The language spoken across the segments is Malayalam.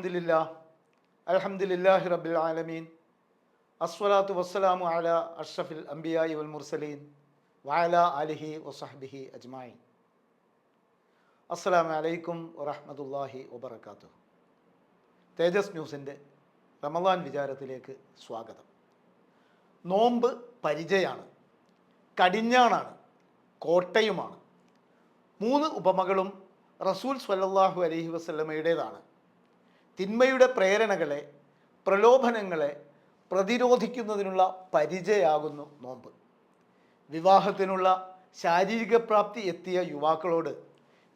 അൽഹംദുലില്ലാ അൽഹംദുലില്ലാഹി റബ്ബിൽ ആലമീൻ. അസ്വലാത്തു വസ്സലാമു അല അഷ്റഫിൽ അംബിയായി വൽ മുർസലീൻ വഅല അലിഹി വസഹ്ബിഹി അജ്മായി അസ്സലാമു അലൈക്കും വറഹ്മത്തുള്ളാഹി വബറകാതുഹു. തേജസ് ന്യൂസിന്റെ റമദാൻ വിചാരത്തിലേക്ക് സ്വാഗതം. നോമ്പ് പരിചയാണ് കടിഞ്ഞാണാണ് കോട്ടയുമാണ്. മൂന്ന് ഉപമകളും റസൂൽ സ്വല്ലല്ലാഹു അലഹി വസല്ലമയുടേതാണ്. തിന്മയുടെ പ്രേരണകളെ പ്രലോഭനങ്ങളെ പ്രതിരോധിക്കുന്നതിനുള്ള പരിചയാകുന്നു നോമ്പ്. വിവാഹത്തിനുള്ള ശാരീരിക പ്രാപ്തി എത്തിയ യുവാക്കളോട്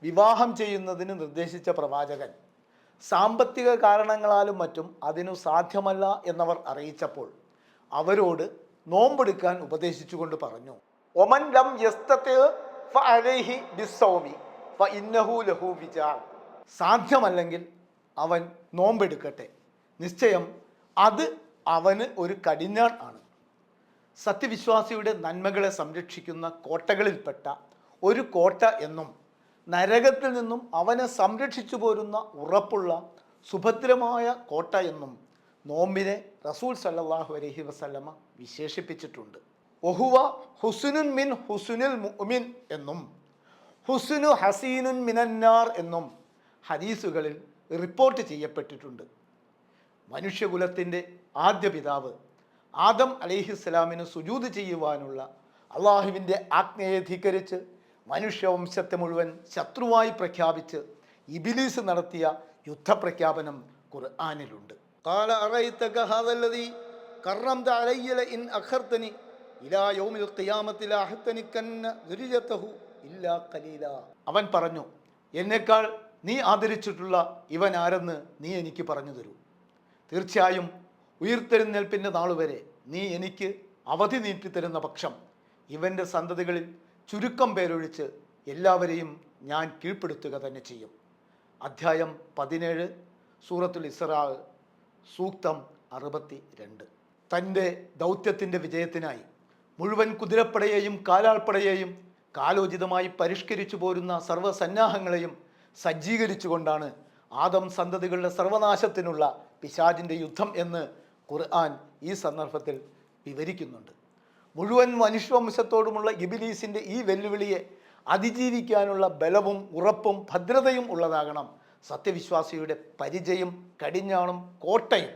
വിവാഹം ചെയ്യുന്നതിന് നിർദ്ദേശിച്ച പ്രവാചകൻ സാമ്പത്തിക കാരണങ്ങളാലും മറ്റും അതിനു സാധ്യമല്ല എന്നവർ അറിയിച്ചപ്പോൾ അവരോട് നോമ്പെടുക്കാൻ ഉപദേശിച്ചുകൊണ്ട് പറഞ്ഞു. ഒമൻ ലം സാധ്യമല്ലെങ്കിൽ അവൻ നോമ്പെടുക്കട്ടെ. നിശ്ചയം അത് അവന് ഒരു കടിഞ്ഞാൺ ആണ്. സത്യവിശ്വാസിയുടെ നന്മകളെ സംരക്ഷിക്കുന്ന കോട്ടകളിൽപ്പെട്ട ഒരു കോട്ട എന്നും നരകത്തിൽ നിന്നും അവനെ സംരക്ഷിച്ചു പോരുന്ന ഉറപ്പുള്ള സുഭദ്രമായ കോട്ട എന്നും നോമ്പിനെ റസൂൽ സല്ലാഹു അലഹി വസല്ലമ വിശേഷിപ്പിച്ചിട്ടുണ്ട്. ഒഹുവ ഹുസുനുൻ മിൻ ഹുസുനുൽ മുഅ്മിൻ എന്നും ഹുസുനു ഹസീനുൻ മിനന്നാർ എന്നും ഹദീസുകളിൽ റിപ്പോർട്ട് ചെയ്യപ്പെട്ടിട്ടുണ്ട് മനുഷ്യകുലത്തിൻ്റെ ആദ്യ പിതാവ് ആദം അലിഹിസ്സലാമിന് സുജൂത് ചെയ്യുവാനുള്ള അള്ളാഹുവിൻ്റെ ആജ്ഞയെ ധിക്കരിച്ച് മനുഷ്യവംശത്തെ മുഴുവൻ ശത്രുവായി പ്രഖ്യാപിച്ച് ഇബിലീസ് നടത്തിയ യുദ്ധപ്രഖ്യാപനം ഖുർആാനിലുണ്ട് قال أرأيتك هذا الذي كرمت علي لئن أخرتني إلى يوم القيامة لأحتنكن ذريته إلا قليلا അവൻ പറഞ്ഞു എന്നേക്കാൾ നീ ആദരിച്ചിട്ടുള്ള ഇവൻ ആരെന്ന് നീ എനിക്ക് പറഞ്ഞു തരൂ. തീർച്ചയായും ഉയർത്തെഴുന്നേൽപ്പിന്റെ നാളുവരെ നീ എനിക്ക് അവധി നീട്ടിത്തരുന്ന പക്ഷം ഇവന്റെ സന്തതികളിൽ ചുരുക്കം പേരൊഴിച്ച് എല്ലാവരെയും ഞാൻ കീഴ്പ്പെടുത്തുക തന്നെ ചെയ്യും. അധ്യായം പതിനേഴ് സൂറത്തുൽ ഇസ്രാ സൂക്തം അറുപത്തി രണ്ട് തന്റെ ദൗത്യത്തിന്റെ വിജയത്തിനായി മുഴുവൻ കുതിരപ്പടയെയും കാലാൾപ്പടയെയും കാലോചിതമായി പരിഷ്കരിച്ചു പോരുന്ന സർവസന്നാഹങ്ങളെയും സജ്ജീകരിച്ചുകൊണ്ടാണ് ആദം സന്തതികളുടെ സർവനാശത്തിനുള്ള പിശാജിന്റെ യുദ്ധം എന്ന് ഖുർആൻ ഈ സന്ദർഭത്തിൽ വിവരിക്കുന്നുണ്ട്. മുഴുവൻ മനുഷ്യവംശത്തോടുമുള്ള ഇബിലീസിന്റെ ഈ വെല്ലുവിളിയെ അതിജീവിക്കാനുള്ള ബലവും ഉറപ്പും ഭദ്രതയും ഉള്ളതാകണം സത്യവിശ്വാസിയുടെ പരിചയം കടിഞ്ഞാണും കോട്ടയും.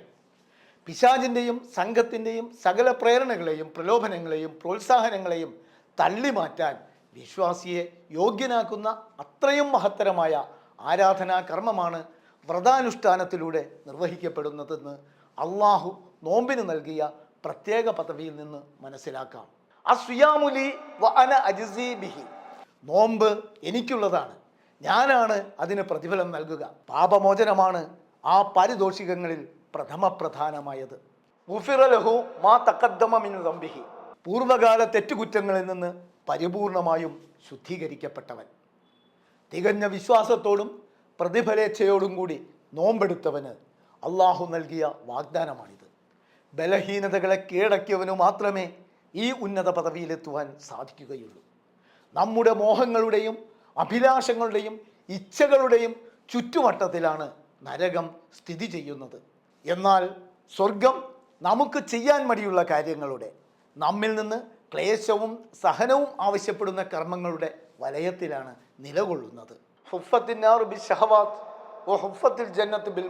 പിശാചിന്റെയും സംഘത്തിന്റെയും സകല പ്രേരണകളെയും പ്രലോഭനങ്ങളെയും പ്രോത്സാഹനങ്ങളെയും തള്ളി മാറ്റാൻ വിശ്വാസിയെ യോഗ്യനാക്കുന്ന അത്രയും മഹത്തരമായ ആരാധനാ കർമ്മമാണ് വ്രതാനുഷ്ഠാനത്തിലൂടെ നിർവഹിക്കപ്പെടുന്നതെന്ന് അള്ളാഹു നോമ്പിന് നൽകിയ പ്രത്യേക പദവിയിൽ നിന്ന് മനസ്സിലാക്കാം. അസ്വിയാമുലി വ അജിസി ബിഹി. നോമ്പ് എനിക്കുള്ളതാണ്. ഞാനാണ് അതിന് പ്രതിഫലം നൽകുക. പാപമോചനമാണ് ആ പാരിതോഷികങ്ങളിൽ പ്രഥമ പ്രധാനമായത് ഉഫിറലഹു മാ തക്കദ്ദമ മിൻ ദംബിഹി. പൂർവകാല തെറ്റുകുറ്റങ്ങളിൽ നിന്ന് പരിപൂർണമായും ശുദ്ധീകരിക്കപ്പെട്ടവൻ. തികഞ്ഞ വിശ്വാസത്തോടും പ്രതിഫലേച്ഛയോടും കൂടി നോമ്പെടുത്തവന് അള്ളാഹു നൽകിയ വാഗ്ദാനമാണിത്. ബലഹീനതകളെ കീഴടക്കിയവനു മാത്രമേ ഈ ഉന്നത പദവിയിലെത്തുവാൻ സാധിക്കുകയുള്ളൂ. നമ്മുടെ മോഹങ്ങളുടെയും അഭിലാഷങ്ങളുടെയും ഇച്ഛകളുടെയും ചുറ്റുവട്ടത്തിലാണ് നരകം സ്ഥിതി ചെയ്യുന്നത്. എന്നാൽ സ്വർഗം നമുക്ക് ചെയ്യാൻ മടിയുള്ള കാര്യങ്ങളുടെ നമ്മിൽ നിന്ന് ക്ലേശവും സഹനവും ആവശ്യപ്പെടുന്ന കർമ്മങ്ങളുടെ വലയത്തിലാണ് നിലകൊള്ളുന്നത്. ബിൽ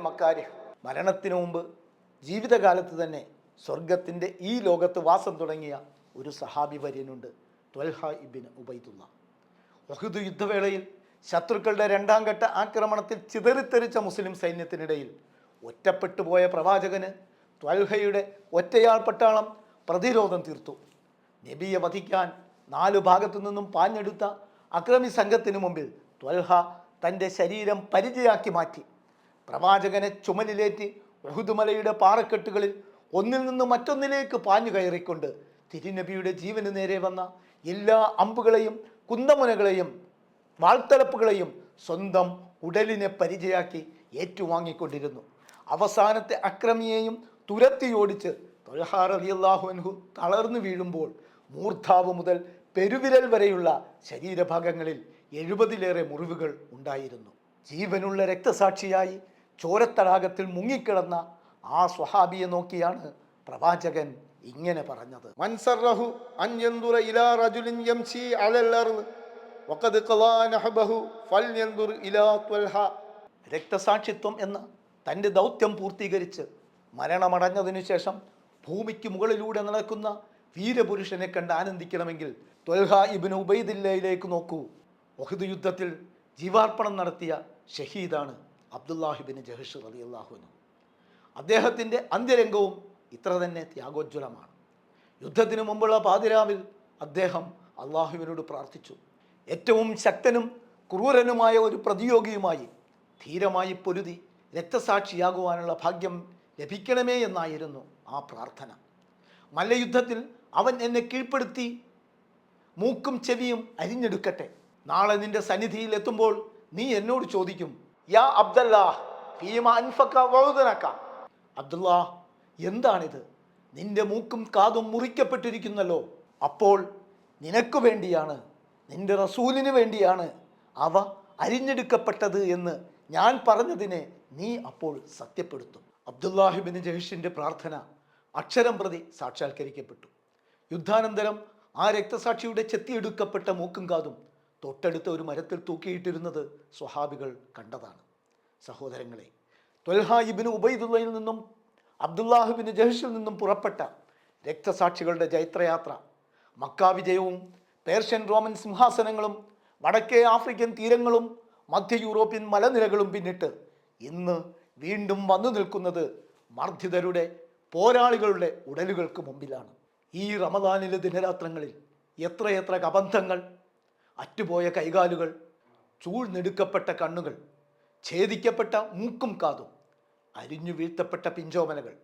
മരണത്തിനു മുമ്പ് ജീവിതകാലത്ത് തന്നെ സ്വർഗത്തിന്റെ ഈ ലോകത്ത് വാസം തുടങ്ങിയ ഒരു സഹാബി വര്യനുണ്ട് ത്വൽഹ ഇബിൻ ഉബൈദുള്ള. ഒഹുദ് യുദ്ധവേളയിൽ ശത്രുക്കളുടെ രണ്ടാം ഘട്ട ആക്രമണത്തിൽ ചിതറിത്തെറിച്ച മുസ്ലിം സൈന്യത്തിനിടയിൽ ഒറ്റപ്പെട്ടു പോയ പ്രവാചകന് ത്വൽഹയുടെ ഒറ്റയാൾ പട്ടാളം പ്രതിരോധം തീർത്തു. നബിയെ വധിക്കാൻ നാലു ഭാഗത്തു നിന്നും പാഞ്ഞെടുത്ത അക്രമി സംഘത്തിനു മുമ്പിൽ ത്വൽഹ തന്റെ ശരീരം പരിചയാക്കി മാറ്റി. പ്രവാചകനെ ചുമലിലേറ്റി ഉഹുദുമലയുടെ പാറക്കെട്ടുകളിൽ ഒന്നിൽ നിന്ന് മറ്റൊന്നിലേക്ക് പാഞ്ഞു കയറിക്കൊണ്ട് തിരുനബിയുടെ ജീവന് നേരെ വന്ന എല്ലാ അമ്പുകളെയും കുന്തമുനകളെയും വാൾത്തലപ്പുകളെയും സ്വന്തം ഉടലിനെ പരിചയാക്കി ഏറ്റുവാങ്ങിക്കൊണ്ടിരുന്നു. അവസാനത്തെ അക്രമിയെയും തുരത്തിയോടിച്ച് തൊഴഹാർ അലിയല്ലാഹു അൻഹു തളർന്നു വീഴുമ്പോൾ മൂർധാവ് മുതൽ പെരുവിരൽ വരെയുള്ള ശരീരഭാഗങ്ങളിൽ എഴുപതിലേറെ മുറിവുകൾ ഉണ്ടായിരുന്നു. ജീവനുള്ള രക്തസാക്ഷിയായി ചോരത്തടാകത്തിൽ മുങ്ങിക്കിടന്ന ആ സ്വഹാബിയെ നോക്കിയാണ് പ്രവാചകൻ ഇങ്ങനെ പറഞ്ഞത്. മൻസറഹു ഇലാ റജുലിൻ വഖദ് രക്തസാക്ഷിത്വം എന്ന തന്റെ ദൗത്യം പൂർത്തീകരിച്ച് മരണമടഞ്ഞതിനു ശേഷം ഭൂമിക്ക് മുകളിലൂടെ നടക്കുന്ന വീരപുരുഷനെ കണ്ട് ആനന്ദിക്കണമെങ്കിൽ ത്വൽഹ ഇബിന് ഉബൈദില്ലയിലേക്ക് നോക്കൂ. ഒഹദ് യുദ്ധത്തിൽ ജീവാർപ്പണം നടത്തിയ ഷഹീദാണ് അബ്ദുല്ലാഹിബിന് ജഹഷ് അലി അള്ളാഹുവിന് അദ്ദേഹത്തിന്റെ അന്ത്യരംഗവും ഇത്ര തന്നെ ത്യാഗോജ്വലമാണ്. യുദ്ധത്തിന് മുമ്പുള്ള പാതിരാവിൽ അദ്ദേഹം അള്ളാഹുവിനോട് പ്രാർത്ഥിച്ചു. ഏറ്റവും ശക്തനും ക്രൂരനുമായ ഒരു പ്രതിയോഗിയുമായി ധീരമായി പൊരുതി രക്തസാക്ഷിയാകുവാനുള്ള ഭാഗ്യം ലഭിക്കണമേ എന്നായിരുന്നു ആ പ്രാർത്ഥന. മല്ലയുദ്ധത്തിൽ അവൻ എന്നെ കീഴ്പ്പെടുത്തി. മൂക്കും ചെവിയും അരിഞ്ഞെടുക്കട്ടെ. നാളെ നിന്റെ സന്നിധിയിൽ എത്തുമ്പോൾ നീ എന്നോട് ചോദിക്കും യാ അബ്ദല്ലാ അബ്ദുല്ലാ എന്താണിത്? നിന്റെ മൂക്കും കാതും മുറിക്കപ്പെട്ടിരിക്കുന്നല്ലോ. അപ്പോൾ നിനക്ക് വേണ്ടിയാണ് നിന്റെ റസൂലിന് വേണ്ടിയാണ് അവ അരിഞ്ഞെടുക്കപ്പെട്ടത് എന്ന് ഞാൻ പറഞ്ഞതിനെ നീ അപ്പോൾ സത്യപ്പെടുത്തും. അബ്ദുല്ലാഹിബിന് ജഹിഷിന്റെ പ്രാർത്ഥന അക്ഷരം പ്രതി സാക്ഷാത്കരിക്കപ്പെട്ടു. യുദ്ധാനന്തരം ആ രക്തസാക്ഷിയുടെ ചെത്തിയെടുക്കപ്പെട്ട മൂക്കും കാതും തൊട്ടടുത്ത ഒരു മരത്തിൽ തൂക്കിയിട്ടിരുന്നത് സ്വഹാബികൾ കണ്ടതാണ്. സഹോദരങ്ങളെ ത്വൽഹ ഇബിന് ഉബൈദുള്ളയിൽ നിന്നും അബ്ദുല്ലാഹിബിന് ജഹിഷിൽ നിന്നും പുറപ്പെട്ട രക്തസാക്ഷികളുടെ ജൈത്രയാത്ര മക്കാവിജയവും പേർഷ്യൻ റോമൻ സിംഹാസനങ്ങളും വടക്കേ ആഫ്രിക്കൻ തീരങ്ങളും മധ്യ യൂറോപ്യൻ മലനിരകളും പിന്നിട്ട് ഇന്ന് വീണ്ടും വന്നു നിൽക്കുന്നത് മർദ്ദിതരുടെ പോരാളികളുടെ ഉടലുകൾക്ക് മുമ്പിലാണ്. ഈ റമദാനിലെ ദിനരാത്രങ്ങളിൽ എത്രയെത്ര കബന്ധങ്ങൾ അറ്റുപോയ കൈകാലുകൾ ചൂഴ്ന്നെടുക്കപ്പെട്ട കണ്ണുകൾ ഛേദിക്കപ്പെട്ട മൂക്കും കാതും അരിഞ്ഞു വീഴ്ത്തപ്പെട്ട പിഞ്ചോമനകൾ.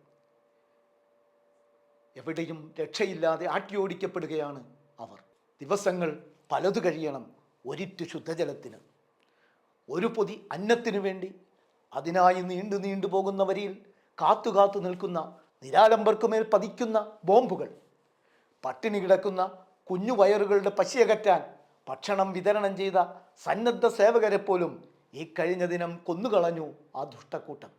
എവിടെയും രക്ഷയില്ലാതെ ആട്ടിയോടിക്കപ്പെടുകയാണ് അവർ. ദിവസങ്ങൾ പലതു കഴിയണം ഒരിറ്റു ശുദ്ധജലത്തിന്. ഒരു പൊതി അന്നത്തിനു വേണ്ടി അതിനായി നീണ്ടു നീണ്ടു പോകുന്നവരിൽ കാത്തു കാത്തു നിൽക്കുന്ന നിരാലംബർക്കുമേൽ പതിക്കുന്ന ബോംബുകൾ. പട്ടിണി കിടക്കുന്ന കുഞ്ഞു വയറുകളുടെ പശിയകറ്റാൻ ഭക്ഷണം വിതരണം ചെയ്ത സന്നദ്ധ സേവകരെ പോലും ഈ കഴിഞ്ഞ ദിനം കൊന്നുകളഞ്ഞു ആ ദുഷ്ടക്കൂട്ടം.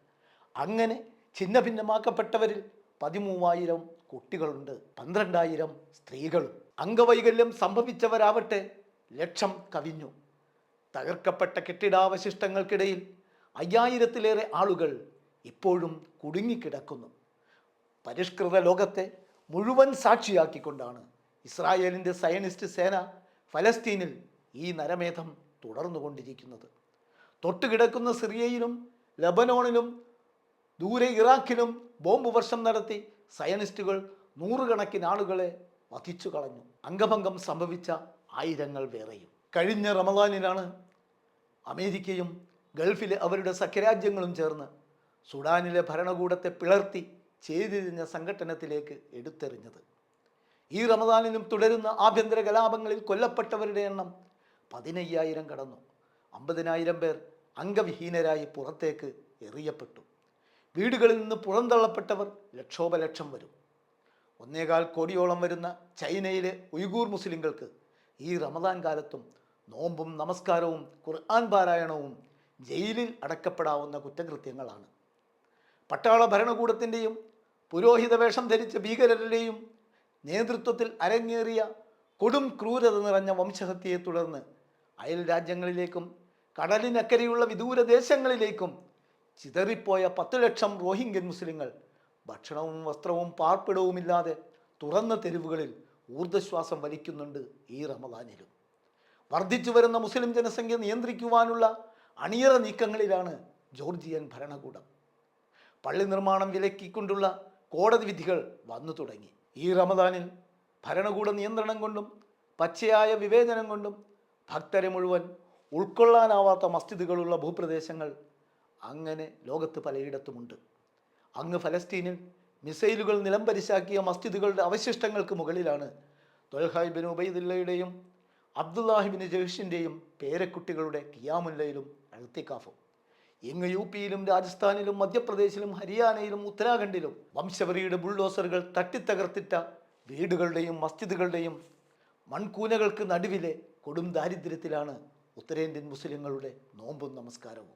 അങ്ങനെ ഛിന്നഭിന്നമാക്കപ്പെട്ടവരിൽ പതിമൂവായിരം കുട്ടികളുണ്ട് പന്ത്രണ്ടായിരം സ്ത്രീകളും. അംഗവൈകല്യം സംഭവിച്ചവരാവട്ടെ ലക്ഷം കവിഞ്ഞു. തകർക്കപ്പെട്ട കെട്ടിടാവശിഷ്ടങ്ങൾക്കിടയിൽ അയ്യായിരത്തിലേറെ ആളുകൾ ഇപ്പോഴും കുടുങ്ങിക്കിടക്കുന്നു. പരിഷ്കൃത ലോകത്തെ മുഴുവൻ സാക്ഷിയാക്കിക്കൊണ്ടാണ് ഇസ്രായേലിന്റെ സയനിസ്റ്റ് സേന ഫലസ്തീനിൽ ഈ നരമേധം തുടർന്നുകൊണ്ടിരിക്കുന്നത്. തൊട്ടുകിടക്കുന്ന സിറിയയിലും ലബനോണിലും ദൂരെ ഇറാഖിലും ബോംബ് വർഷം നടത്തി സയനിസ്റ്റുകൾ നൂറുകണക്കിന് ആളുകളെ വധിച്ചു കളഞ്ഞു. അംഗഭംഗം സംഭവിച്ച ആയിരങ്ങൾ വേറെയും. കഴിഞ്ഞ റമദാനിലാണ് അമേരിക്കയും ഗൾഫിലെ അവരുടെ സഖ്യരാജ്യങ്ങളും ചേർന്ന് സുഡാനിലെ ഭരണകൂടത്തെ പിളർത്തി ചെയ്തിരിഞ്ഞ സംഘട്ടനത്തിലേക്ക് എടുത്തെറിഞ്ഞത്. ഈ റമദാനിലും തുടരുന്ന ആഭ്യന്തര കലാപങ്ങളിൽ കൊല്ലപ്പെട്ടവരുടെ എണ്ണം പതിനയ്യായിരം കടന്നു. അമ്പതിനായിരം പേർ അംഗവിഹീനരായി പുറത്തേക്ക് എറിയപ്പെട്ടു. വീടുകളിൽ നിന്ന് പുറന്തള്ളപ്പെട്ടവർ ലക്ഷോപലക്ഷം വരും. ഒന്നേകാൽ കോടിയോളം വരുന്ന ചൈനയിലെ ഉയ്ഗൂർ മുസ്ലിങ്ങൾക്ക് ഈ റമദാൻ കാലത്തും നോമ്പും നമസ്കാരവും ഖുർആൻ പാരായണവും ജയിലിൽ അടക്കപ്പെടാവുന്ന കുറ്റകൃത്യങ്ങളാണ്. പട്ടാള ഭരണകൂടത്തിന്റെയും പുരോഹിത വേഷം ധരിച്ച ഭീകരരുടെയും നേതൃത്വത്തിൽ അരങ്ങേറിയ കൊടും ക്രൂരത നിറഞ്ഞ വംശഹത്യയെ തുടർന്ന് അയൽ രാജ്യങ്ങളിലേക്കും കടലിനക്കരെയുള്ള വിദൂര ദേശങ്ങളിലേക്കും ചിതറിപ്പോയ പത്ത് ലക്ഷം റോഹിംഗ്യൻ മുസ്ലിങ്ങൾ ഭക്ഷണവും വസ്ത്രവും പാർപ്പിടവുമില്ലാതെ തുറന്ന തെരുവുകളിൽ ഊർജശ്വാസം വലിക്കുന്നുണ്ട് ഈ റമദാനിലും. വർദ്ധിച്ചു വരുന്ന മുസ്ലിം ജനസംഖ്യ നിയന്ത്രിക്കുവാനുള്ള അണിയറ നീക്കങ്ങളിലാണ് ജോർജിയൻ ഭരണകൂടം. പള്ളി നിർമ്മാണം വിലക്കിക്കൊണ്ടുള്ള കോടതി വിധികൾ വന്നു തുടങ്ങി. ഈ റമദാനിൽ ഭരണകൂട നിയന്ത്രണം കൊണ്ടും പച്ചയായ വിവേചനം കൊണ്ടും ഭക്തരെ മുഴുവൻ ഉൾക്കൊള്ളാനാവാത്ത മസ്ജിദുകളുള്ള ഭൂപ്രദേശങ്ങൾ അങ്ങനെ ലോകത്ത് പലയിടത്തുമുണ്ട്. അങ്ങ് ഫലസ്തീനിൽ മിസൈലുകൾ നിലംപരിശാക്കിയ മസ്ജിദുകളുടെ അവശിഷ്ടങ്ങൾക്ക് മുകളിലാണ് തൊൽഹായിബിൻ ഉബൈദുല്ലയുടെയും അബ്ദുല്ലാഹിബിൻ ജഹീഷിന്റെയും പേരക്കുട്ടികളുടെ കിയാമുല്ലയിലും അഴുത്തിക്കാഫും. ഇങ്ങ് യു പിയിലും രാജസ്ഥാനിലും മധ്യപ്രദേശിലും ഹരിയാനയിലും ഉത്തരാഖണ്ഡിലും വംശവരിയുടെ ബുൾഡോസറുകൾ തട്ടിത്തകർത്തിട്ട വീടുകളുടെയും മസ്ജിദുകളുടെയും മൺകൂനകൾക്ക് നടുവിലെ കൊടും ദാരിദ്ര്യത്തിലാണ് ഉത്തരേന്ത്യൻ മുസ്ലിങ്ങളുടെ നോമ്പും നമസ്കാരവും.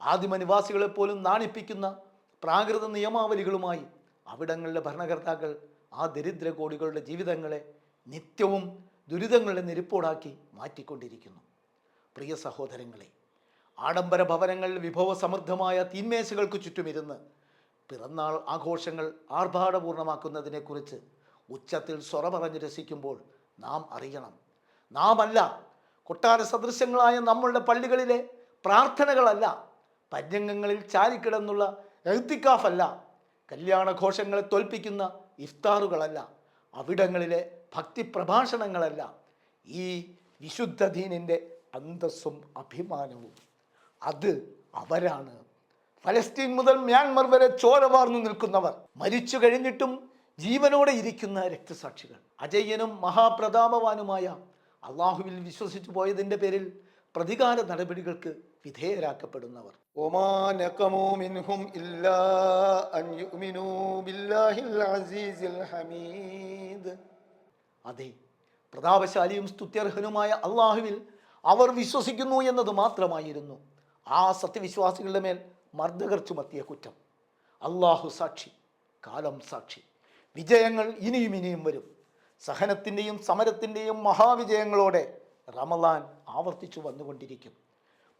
ആദിമനിവാസികളെപ്പോലും നിവാസികളെ നാണിപ്പിക്കുന്ന പ്രാകൃത നിയമാവലികളുമായി അവിടങ്ങളിലെ ഭരണകർത്താക്കൾ ആ ദരിദ്ര കോടികളുടെ ജീവിതങ്ങളെ നിത്യവും ദുരിതങ്ങളുടെ നെരുപ്പോടാക്കി മാറ്റിക്കൊണ്ടിരിക്കുന്നു. പ്രിയ സഹോദരങ്ങളെ ആഡംബര ഭവനങ്ങളിൽ വിഭവസമൃദ്ധമായ തീന്മേശകൾക്ക് ചുറ്റുമിരുന്ന് പിറന്നാൾ ആഘോഷങ്ങൾ ആർഭാടപൂർണമാക്കുന്നതിനെക്കുറിച്ച് ഉച്ചത്തിൽ സ്വറ പറഞ്ഞ് രസിക്കുമ്പോൾ നാം അറിയണം. നാം അല്ല കൊട്ടാര സദൃശ്യങ്ങളായ നമ്മളുടെ പള്ളികളിലെ പ്രാർത്ഥനകളല്ല പര്യങ്കങ്ങളിൽ ചാരിക്കിടന്നുള്ള എഴുത്തിക്കാഫല്ല കല്യാണഘോഷങ്ങളെ തോൽപ്പിക്കുന്ന ഇഫ്താറുകളല്ല അവിടങ്ങളിലെ ഭക്തി പ്രഭാഷണങ്ങളല്ല ഈ വിശുദ്ധ ദീനിന്റെ അന്തസ്സും അഭിമാനവും. അത് അവരാണ്. ഫലസ്തീൻ മുതൽ മ്യാൻമർ വരെ ചോരവാർന്നു നിൽക്കുന്നവർ. മരിച്ചു കഴിഞ്ഞിട്ടും ജീവനോടെ ഇരിക്കുന്ന രക്തസാക്ഷികൾ. അജയ്യനും മഹാപ്രതാപവാനുമായ അള്ളാഹുവിൽ വിശ്വസിച്ചു പോയതിന്റെ പേരിൽ പ്രതികാര നടപടികൾക്ക് വിധേയരാക്കപ്പെടുന്നവർ. അതെ പ്രതാപശാലിയും സ്തുത്യർഹനുമായ അള്ളാഹുവിൽ അവർ വിശ്വസിക്കുന്നു എന്നത് മാത്രമായിരുന്നു. ആ സത്യവിശ്വാസികളുടെ മേൽ മർദ്ദകർ ചുമത്തിയ കുറ്റം. അള്ളാഹു സാക്ഷി കാലം സാക്ഷി. വിജയങ്ങൾ ഇനിയും ഇനിയും വരും. സഹനത്തിന്റെയും സമരത്തിന്റെയും മഹാവിജയങ്ങളോടെ റമലാൻ ആവർത്തിച്ചു വന്നുകൊണ്ടിരിക്കും.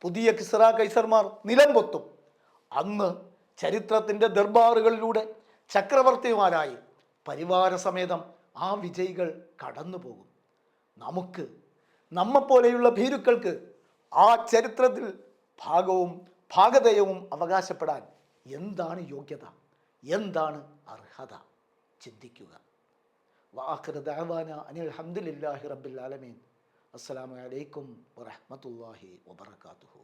പുതിയ കിസ്റ കൈസർമാർ നിലംപൊത്തും അന്ന് ചരിത്രത്തിന്റെ ദർബാറുകളിലൂടെ ചക്രവർത്തിമാരായി പരിവാര സമേതം ആ വിജയികൾ കടന്നു പോകും നമുക്ക് നമ്മെപ്പോലെയുള്ള ഭീരുക്കൾക്ക് ആ ചരിത്രത്തിൽ ഭാഗവും ഭാഗതയവും അവകാശപ്പെടാൻ എന്താണ് യോഗ്യത? എന്താണ് അർഹത? ചിന്തിക്കുക. വാഖിർ ദഅവാന അനിൽ ഹംദുലില്ലാഹി റബ്ബിൽ ആലമീൻ. അസ്സലാമു അലൈക്കും വറഹ്മത്തുള്ളാഹി വബറകാതുഹു.